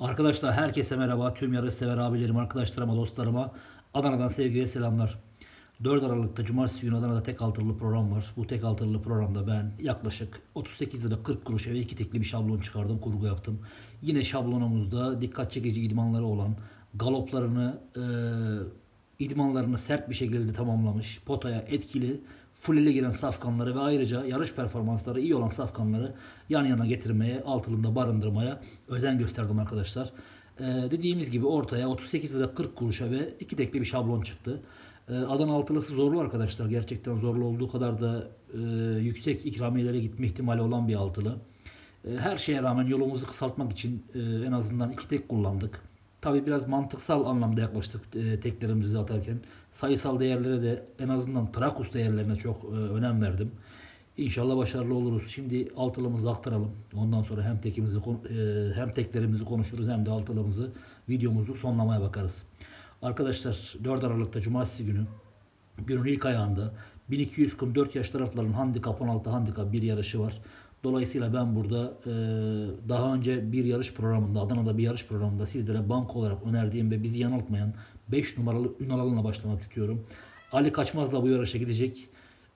Arkadaşlar herkese merhaba. Tüm yarış sever abilerim, arkadaşlarıma, dostlarıma Adana'dan sevgi ve selamlar. 4 Aralık'ta Cumartesi günü Adana'da tek altılı program var. Bu tek altılı programda ben yaklaşık 38 lira 40 kuruş eve iki tekli bir şablon çıkardım, kurgu yaptım. Yine şablonumuzda dikkat çekici idmanları olan galoplarını, e, idmanlarını sert bir şekilde tamamlamış, potaya etkili, fullele giren safkanları ve ayrıca yarış performansları iyi olan safkanları yan yana getirmeye, altılında barındırmaya özen gösterdim arkadaşlar. Ee, dediğimiz gibi ortaya 38 lira 40 kuruşa ve iki tekli bir şablon çıktı. Ee, Adana altılısı zorlu arkadaşlar. Gerçekten zorlu olduğu kadar da e, yüksek ikramiyelere gitme ihtimali olan bir altılı. E, Her şeye rağmen yolumuzu kısaltmak için e, en azından iki tek kullandık. Tabi biraz mantıksal anlamda yaklaştık e, teklerimizi atarken. Sayısal değerlere de en azından Trakus değerlerine çok e, önem verdim. İnşallah başarılı oluruz. Şimdi altılımızı aktaralım. Ondan sonra hem tekimizi e, hem teklerimizi konuşuruz hem de altılımızı videomuzu sonlamaya bakarız. Arkadaşlar 4 Aralık'ta Cumartesi günü günün ilk ayağında 1200 kum 4 yaş tarafların handikap 16 handikap bir yarışı var. Dolayısıyla ben burada e, daha önce bir yarış programında Adana'da bir yarış programında sizlere bank olarak önerdiğim ve bizi yanıltmayan 5 numaralı Ünal Alan'la başlamak istiyorum. Ali Kaçmaz'la bu yarışa gidecek.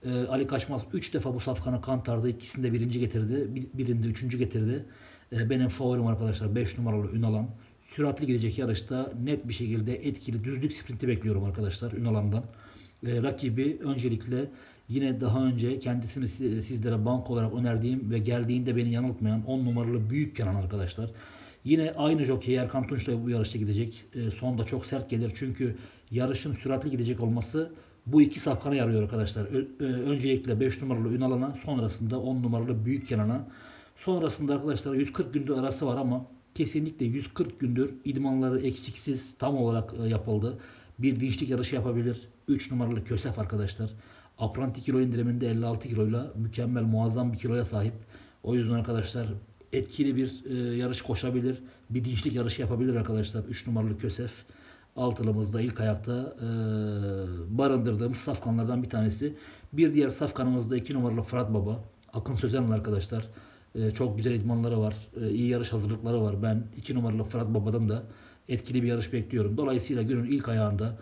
E, Ali Kaçmaz 3 defa bu safkanı kantardı. İkisinde birinci getirdi. bir- Birinde üçüncü getirdi. E, benim favorim arkadaşlar 5 numaralı Ünalan. Süratli gidecek yarışta net bir şekilde etkili düzlük sprinti bekliyorum arkadaşlar Ünalan'dan. E, rakibi öncelikle yine daha önce kendisini si- sizlere bank olarak önerdiğim ve geldiğinde beni yanıltmayan 10 numaralı Büyük Kenan arkadaşlar. Yine aynı jockey Erkan Tunç da bu yarışta gidecek. E, sonda çok sert gelir çünkü yarışın süratli gidecek olması bu iki safkana yarıyor arkadaşlar. Ö- e, öncelikle 5 numaralı Ünalan'a sonrasında 10 numaralı Büyük Kenan'a. Sonrasında arkadaşlar 140 gündür arası var ama kesinlikle 140 gündür idmanları eksiksiz tam olarak e, yapıldı. Bir dinçlik yarışı yapabilir. 3 numaralı Kösef arkadaşlar. Apranti kilo indiriminde 56 kiloyla mükemmel muazzam bir kiloya sahip. O yüzden arkadaşlar etkili bir e, yarış koşabilir. Bir dinçlik yarışı yapabilir arkadaşlar. 3 numaralı Kösef. Altılımızda ilk ayakta e, barındırdığımız safkanlardan bir tanesi. Bir diğer safkanımızda 2 numaralı Fırat Baba. Akın Sözen'le arkadaşlar. E, çok güzel idmanları var. E, iyi yarış hazırlıkları var. Ben 2 numaralı Fırat Baba'dan da etkili bir yarış bekliyorum. Dolayısıyla günün ilk ayağında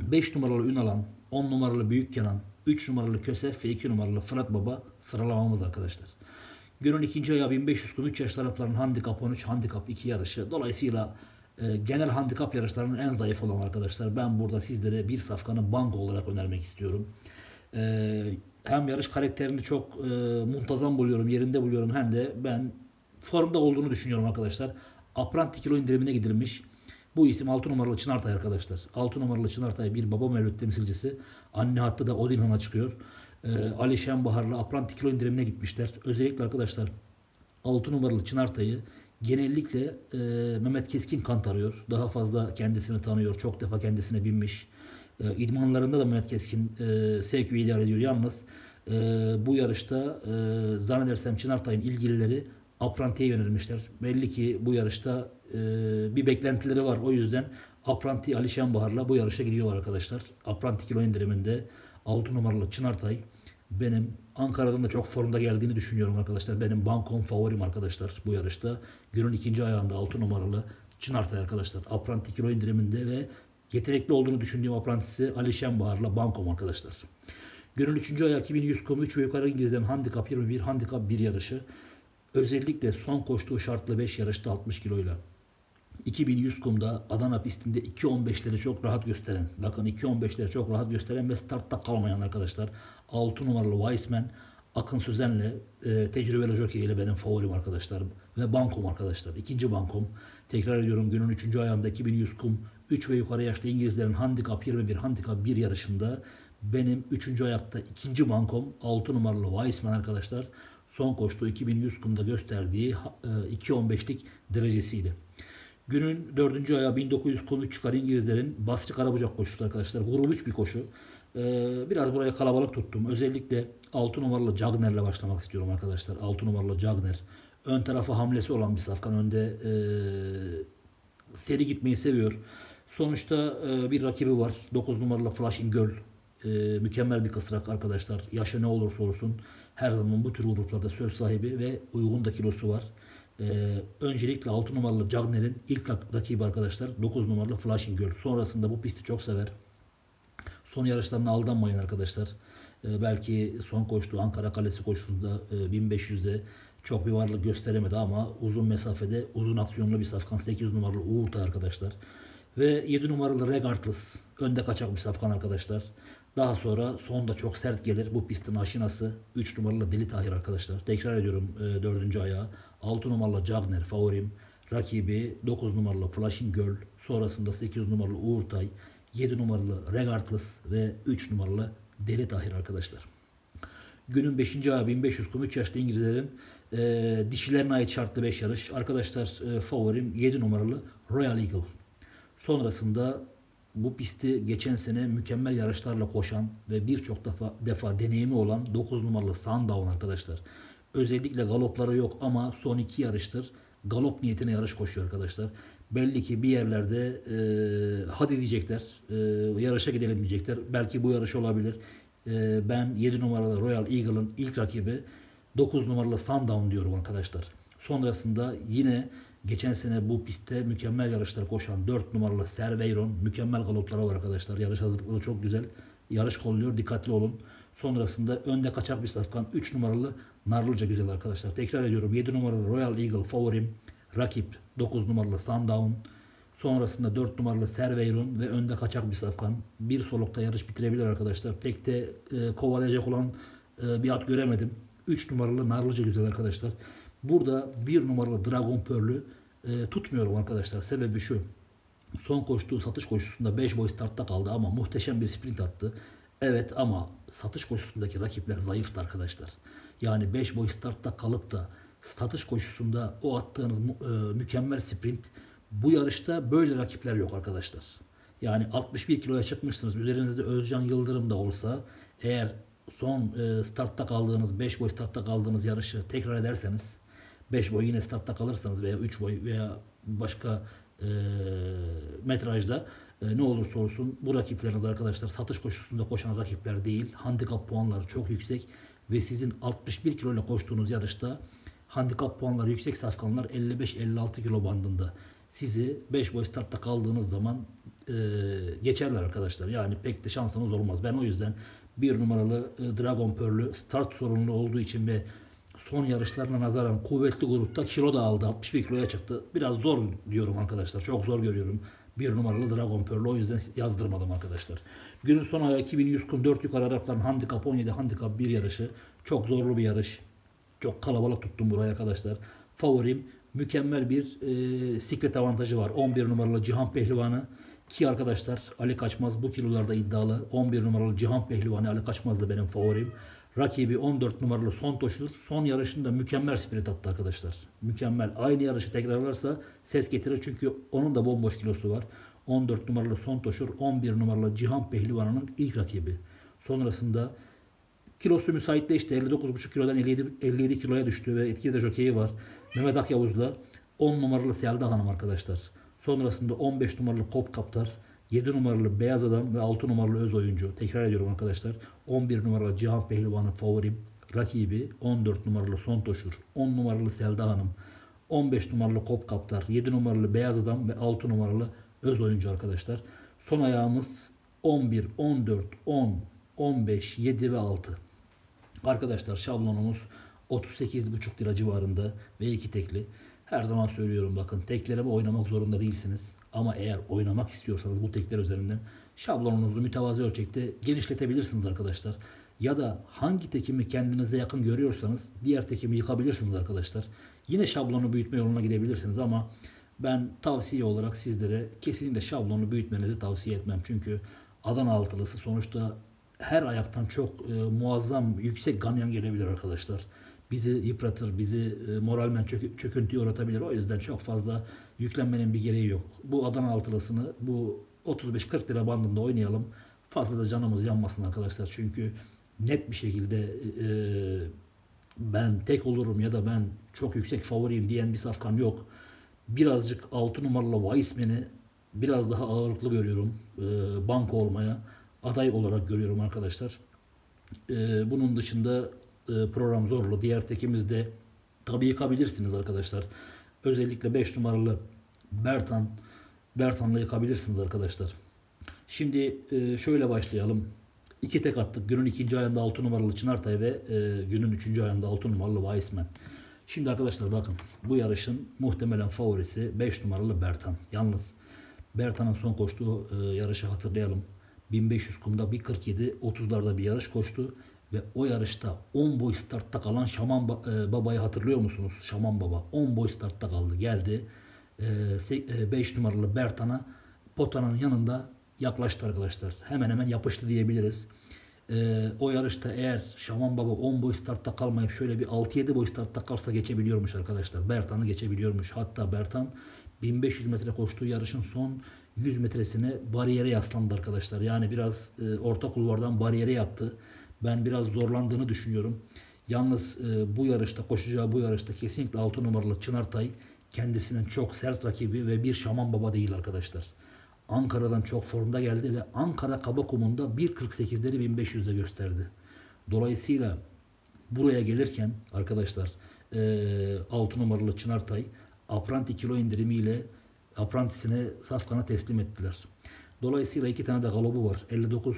5 numaralı Ünalan, 10 numaralı Büyük Kenan, 3 numaralı Kösef ve 2 numaralı Fırat Baba sıralamamız arkadaşlar. Günün ikinci ayağı 1500 kum 3 yaş tarafların handikap 13, handikap 2 yarışı. Dolayısıyla e, genel handikap yarışlarının en zayıf olan arkadaşlar. Ben burada sizlere bir safkanı banko olarak önermek istiyorum. E, hem yarış karakterini çok e, muntazam buluyorum, yerinde buluyorum hem de ben formda olduğunu düşünüyorum arkadaşlar. Apranti kilo indirimine gidilmiş. Bu isim 6 numaralı Çınartay arkadaşlar. 6 numaralı Çınartay bir baba mevlüt temsilcisi. Anne hattı da Odinhan'a çıkıyor. Ee, Ali Şenbahar'la Apranti kilo indirimine gitmişler. Özellikle arkadaşlar 6 numaralı Çınartay'ı genellikle e, Mehmet Keskin kantarıyor. Daha fazla kendisini tanıyor. Çok defa kendisine binmiş. E, idmanlarında da Mehmet Keskin e, sevk idare ediyor. Yalnız e, bu yarışta e, zannedersem Çınartay'ın ilgilileri Apranti'ye yönelmişler. Belli ki bu yarışta e, bir beklentileri var. O yüzden Apranti Ali Şenbahar'la bu yarışa gidiyorlar arkadaşlar. Apranti kilo indiriminde 6 numaralı Çınartay benim Ankara'dan da çok formda geldiğini düşünüyorum arkadaşlar. Benim bankom favorim arkadaşlar bu yarışta. Günün ikinci ayağında 6 numaralı Çınartay arkadaşlar. Apranti kilo indiriminde ve yetenekli olduğunu düşündüğüm aprantisi Ali Şenbahar'la bankom arkadaşlar. Günün üçüncü ayağı 2100 kum 3 ve yukarı İngilizlerin handikap 21, handikap 1 yarışı. Özellikle son koştuğu şartlı 5 yarışta 60 kiloyla. 2100 kumda Adana pistinde 2.15'leri çok rahat gösteren, bakın 2.15'leri çok rahat gösteren ve startta kalmayan arkadaşlar. 6 numaralı Weissman, Akın Sözen'le e, tecrübeli jockey ile benim favorim arkadaşlarım. Ve bankom arkadaşlar. ikinci bankom. Tekrar ediyorum günün 3. ayağında 2100 kum 3 ve yukarı yaşlı İngilizlerin handikap 21, handikap 1 yarışında benim 3. ayakta ikinci bankom 6 numaralı Weissman arkadaşlar. Son koştuğu 2100 kumda gösterdiği ha- e, 2.15'lik derecesiyle. Günün dördüncü ayağı 1900 konu çıkar İngilizlerin Basri Karabucak koşusu arkadaşlar. Guruluç bir koşu. Ee, biraz buraya kalabalık tuttum. Özellikle 6 numaralı Jagner'le başlamak istiyorum arkadaşlar. 6 numaralı Jagner. Ön tarafı hamlesi olan bir safkan. Önde ee, seri gitmeyi seviyor. Sonuçta bir rakibi var. 9 numaralı Flashing Girl. Ee, mükemmel bir kısrak arkadaşlar. Yaşı ne olursa olsun her zaman bu tür gruplarda söz sahibi ve uygun da kilosu var. Ee, öncelikle 6 numaralı Jagner'in ilk rak- rakibi arkadaşlar 9 numaralı Flashing Girl. Sonrasında bu pisti çok sever. Son yarışlarına aldanmayın arkadaşlar. Ee, belki son koştuğu Ankara Kalesi koşusunda e, 1500'de çok bir varlık gösteremedi ama uzun mesafede uzun aksiyonlu bir safkan 8 numaralı Uğur'da arkadaşlar. Ve 7 numaralı Regardless önde kaçak bir safkan arkadaşlar. Daha sonra sonda çok sert gelir. Bu pistin aşinası 3 numaralı Deli Tahir arkadaşlar. Tekrar ediyorum 4. ayağı. 6 numaralı Jagner favorim. Rakibi 9 numaralı Flashing Girl. Sonrasında 8 numaralı Uğurtay. 7 numaralı Regardless ve 3 numaralı Deli Tahir arkadaşlar. Günün 5. ayağı 1500 kum 3 yaşlı İngilizlerin e, dişilerine ait şartlı 5 yarış. Arkadaşlar e, favorim 7 numaralı Royal Eagle. Sonrasında bu pisti geçen sene mükemmel yarışlarla koşan ve birçok defa, defa deneyimi olan 9 numaralı Sundown arkadaşlar. Özellikle galopları yok ama son iki yarıştır galop niyetine yarış koşuyor arkadaşlar. Belli ki bir yerlerde e, hadi diyecekler, e, yarışa gidelim diyecekler. Belki bu yarış olabilir. E, ben 7 numaralı Royal Eagle'ın ilk rakibi 9 numaralı Sundown diyorum arkadaşlar. Sonrasında yine geçen sene bu pistte mükemmel yarışlar koşan 4 numaralı Serveyron mükemmel galopları var arkadaşlar. Yarış hazırlıkları çok güzel. Yarış kolluyor. Dikkatli olun. Sonrasında önde kaçak bir safkan 3 numaralı Narlıca güzel arkadaşlar. Tekrar ediyorum. 7 numaralı Royal Eagle favorim. Rakip 9 numaralı Sundown. Sonrasında 4 numaralı Serveyron ve önde kaçak bir safkan. Bir solukta yarış bitirebilir arkadaşlar. Pek de e, kovalayacak olan e, bir at göremedim. 3 numaralı Narlıca güzel arkadaşlar. Burada 1 numaralı Dragon Pearl'ü e, tutmuyorum arkadaşlar. Sebebi şu. Son koştuğu satış koşusunda 5 boy startta kaldı ama muhteşem bir sprint attı. Evet ama satış koşusundaki rakipler zayıftı arkadaşlar. Yani 5 boy startta kalıp da satış koşusunda o attığınız e, mükemmel sprint bu yarışta böyle rakipler yok arkadaşlar. Yani 61 kiloya çıkmışsınız. Üzerinizde Özcan Yıldırım da olsa eğer son e, startta kaldığınız 5 boy startta kaldığınız yarışı tekrar ederseniz 5 boy yine startta kalırsanız veya 3 boy veya başka e, metrajda e, ne olursa olsun bu rakipleriniz arkadaşlar satış koşusunda koşan rakipler değil. Handikap puanları çok yüksek ve sizin 61 kilo ile koştuğunuz yarışta handikap puanları yüksek safkanlar 55-56 kilo bandında. Sizi 5 boy startta kaldığınız zaman e, geçerler arkadaşlar. Yani pek de şansınız olmaz. Ben o yüzden bir numaralı e, Dragon Pearl'ü start sorunlu olduğu için ve son yarışlarına nazaran kuvvetli grupta kilo da aldı. 61 kiloya çıktı. Biraz zor diyorum arkadaşlar. Çok zor görüyorum. Bir numaralı Dragon Pearl'ü o yüzden yazdırmadım arkadaşlar. Günün son ayağı 2100 kum 4 yukarı Arapların handikap 17 handikap 1 yarışı. Çok zorlu bir yarış. Çok kalabalık tuttum burayı arkadaşlar. Favorim mükemmel bir e, siklet avantajı var. 11 numaralı Cihan Pehlivanı ki arkadaşlar Ali Kaçmaz bu kilolarda iddialı. 11 numaralı Cihan Pehlivanı Ali Kaçmaz da benim favorim. Rakibi 14 numaralı Son Toşur. Son yarışında mükemmel sprint attı arkadaşlar. Mükemmel. Aynı yarışı tekrarlarsa ses getirir çünkü onun da bomboş kilosu var. 14 numaralı Son Toşur, 11 numaralı Cihan Pehlivanı'nın ilk rakibi. Sonrasında Kilosu müsaitleşti. 59,5 kilodan 57, 57 kiloya düştü ve etkili de jokeyi var. Mehmet Akyavuz'la 10 numaralı Selda Hanım arkadaşlar. Sonrasında 15 numaralı Kop Kaptar, 7 numaralı Beyaz Adam ve 6 numaralı Öz Oyuncu. Tekrar ediyorum arkadaşlar. 11 numaralı Cihan Pehlivan'ın favorim. Rakibi 14 numaralı Son Toşur, 10 numaralı Selda Hanım, 15 numaralı Kop Kaptar, 7 numaralı Beyaz Adam ve 6 numaralı Öz Oyuncu arkadaşlar. Son ayağımız 11, 14, 10, 15, 7 ve 6. Arkadaşlar şablonumuz 38,5 lira civarında ve iki tekli. Her zaman söylüyorum bakın teklere oynamak zorunda değilsiniz. Ama eğer oynamak istiyorsanız bu tekler üzerinden şablonunuzu mütevazi ölçekte genişletebilirsiniz arkadaşlar. Ya da hangi tekimi kendinize yakın görüyorsanız diğer tekimi yıkabilirsiniz arkadaşlar. Yine şablonu büyütme yoluna gidebilirsiniz ama ben tavsiye olarak sizlere kesinlikle şablonu büyütmenizi tavsiye etmem. Çünkü Adana altılısı sonuçta her ayaktan çok e, muazzam yüksek ganyan gelebilir arkadaşlar. Bizi yıpratır, bizi e, moralmen çök- çöküntüye uğratabilir. O yüzden çok fazla yüklenmenin bir gereği yok. Bu Adana altılısını bu 35-40 lira bandında oynayalım. Fazla da canımız yanmasın arkadaşlar. Çünkü net bir şekilde e, ben tek olurum ya da ben çok yüksek favoriyim diyen bir safkan yok. Birazcık 6 numaralı Weissman'i biraz daha ağırlıklı görüyorum. E, banko olmaya aday olarak görüyorum arkadaşlar. E, bunun dışında e, program zorlu. Diğer tekimiz de tabii yıkabilirsiniz arkadaşlar. Özellikle 5 numaralı Bertan Bertan'la yıkabilirsiniz arkadaşlar. Şimdi e, şöyle başlayalım. İki tek attık. Günün ikinci ayında 6 numaralı Çınartay ve e, günün üçüncü ayında 6 numaralı Weissman. Şimdi arkadaşlar bakın bu yarışın muhtemelen favorisi 5 numaralı Bertan. Yalnız Bertan'ın son koştuğu e, yarışı hatırlayalım. 1500 kumda 1.47 30'larda bir yarış koştu ve o yarışta 10 boy startta kalan Şaman e, Baba'yı hatırlıyor musunuz? Şaman Baba 10 boy startta kaldı. Geldi 5 numaralı Bertan'a potanın yanında yaklaştı arkadaşlar. Hemen hemen yapıştı diyebiliriz. E, o yarışta eğer Şaman Baba 10 boy startta kalmayıp şöyle bir 6-7 boy startta kalsa geçebiliyormuş arkadaşlar. Bertan'ı geçebiliyormuş. Hatta Bertan 1500 metre koştuğu yarışın son 100 metresine bariyere yaslandı arkadaşlar. Yani biraz e, orta kulvardan bariyere yattı. Ben biraz zorlandığını düşünüyorum. Yalnız e, bu yarışta koşacağı bu yarışta kesinlikle 6 numaralı Çınartay kendisinin çok sert rakibi ve bir şaman baba değil arkadaşlar. Ankara'dan çok formda geldi ve Ankara Kabakum'unda 1.48'leri 1500'de gösterdi. Dolayısıyla buraya gelirken arkadaşlar e, 6 numaralı Çınartay apranti kilo indirimiyle aprantisine Safkan'a teslim ettiler. Dolayısıyla iki tane de galobu var. 59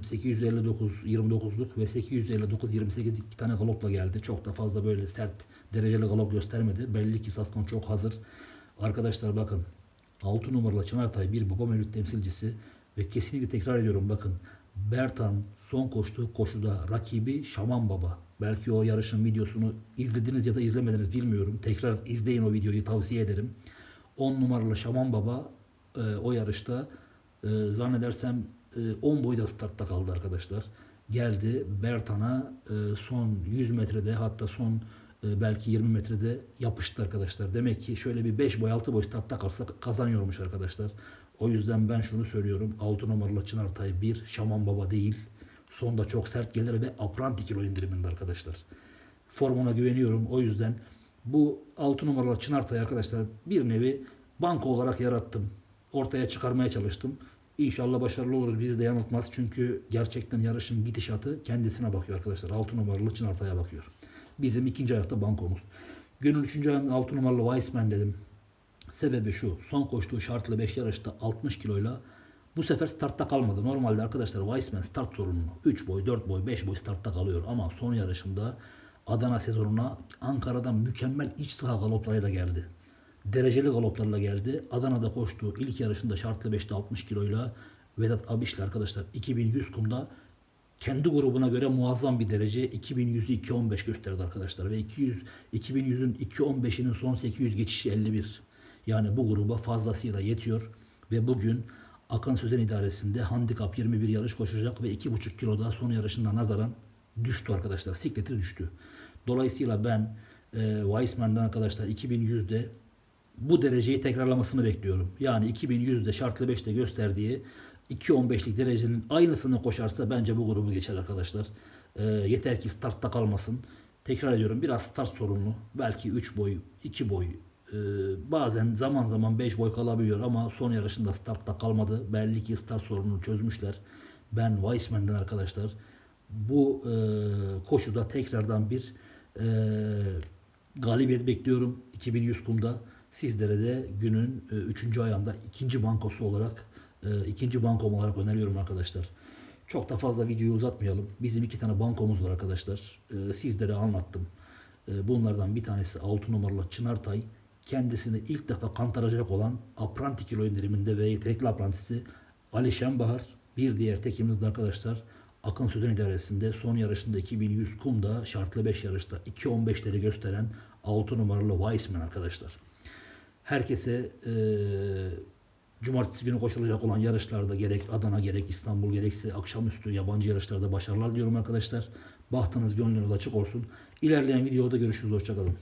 e, 859 29'luk ve 859 28 iki tane galopla geldi. Çok da fazla böyle sert dereceli galop göstermedi. Belli ki Safkan çok hazır. Arkadaşlar bakın 6 numaralı Çınartay bir baba mevlüt temsilcisi ve kesinlikle tekrar ediyorum bakın Bertan son koştuğu koşuda rakibi Şaman Baba. Belki o yarışın videosunu izlediniz ya da izlemediniz bilmiyorum. Tekrar izleyin o videoyu tavsiye ederim. 10 numaralı Şaman Baba e, o yarışta e, zannedersem e, 10 boyda startta kaldı arkadaşlar. Geldi Bertan'a e, son 100 metrede hatta son e, belki 20 metrede yapıştı arkadaşlar. Demek ki şöyle bir 5 boy 6 boy startta kalsa kazanıyormuş arkadaşlar. O yüzden ben şunu söylüyorum. 6 numaralı Çınartay 1 Şaman Baba değil. Sonda çok sert gelir ve apranti kilo indiriminde arkadaşlar. Formuna güveniyorum. O yüzden bu 6 numaralı Çınartay arkadaşlar bir nevi banko olarak yarattım. Ortaya çıkarmaya çalıştım. İnşallah başarılı oluruz. Bizi de yanıltmaz. Çünkü gerçekten yarışın gidişatı kendisine bakıyor arkadaşlar. 6 numaralı Çınartay'a bakıyor. Bizim ikinci ayakta bankomuz. Günün üçüncü ayında 6 numaralı Weissman dedim. Sebebi şu. Son koştuğu şartlı 5 yarışta 60 kiloyla bu sefer startta kalmadı. Normalde arkadaşlar Weissman start sorunlu. 3 boy, 4 boy, 5 boy startta kalıyor. Ama son yarışında Adana sezonuna Ankara'dan mükemmel iç saha galoplarıyla geldi. Dereceli galoplarla geldi. Adana'da koştuğu ilk yarışında şartlı 5'te 60 kiloyla Vedat Abiş'le arkadaşlar 2100 kumda kendi grubuna göre muazzam bir derece 2100'ü 215 gösterdi arkadaşlar ve 200 2100'ün 215'inin son 800 geçişi 51. Yani bu gruba fazlasıyla yetiyor ve bugün Akan Sözen idaresinde handikap 21 yarış koşacak ve 2,5 kilo daha son yarışında nazaran düştü arkadaşlar. Sikleti düştü. Dolayısıyla ben e, Weissman'dan arkadaşlar 2100'de bu dereceyi tekrarlamasını bekliyorum. Yani 2100'de şartlı 5'te gösterdiği 2.15'lik derecenin aynısını koşarsa bence bu grubu geçer arkadaşlar. E, yeter ki startta kalmasın. Tekrar ediyorum biraz start sorunlu. Belki 3 boy, 2 boy, e, bazen zaman zaman 5 boy kalabiliyor ama son yarışında startta kalmadı. Belli ki start sorununu çözmüşler. Ben Weissman'den arkadaşlar bu e, koşuda tekrardan bir e, galibiyet bekliyorum 2100 kumda. Sizlere de günün 3. ayağında ikinci bankosu olarak e, ikinci bankom olarak öneriyorum arkadaşlar. Çok da fazla videoyu uzatmayalım. Bizim iki tane bankomuz var arkadaşlar. E, sizlere anlattım. E, bunlardan bir tanesi 6 numaralı Çınartay. Kendisini ilk defa kantaracak olan apranti kilo indiriminde ve yetenekli aprantisi Ali Şenbahar. Bir diğer tekimiz de arkadaşlar Akın Sözen İdaresi'nde son yarışında 2100 kumda şartlı 5 yarışta 2.15'leri gösteren 6 numaralı Weissman arkadaşlar. Herkese e, cumartesi günü koşulacak olan yarışlarda gerek Adana gerek İstanbul gerekse akşamüstü yabancı yarışlarda başarılar diliyorum arkadaşlar. Bahtınız gönlünüz açık olsun. İlerleyen videoda görüşürüz. Hoşçakalın.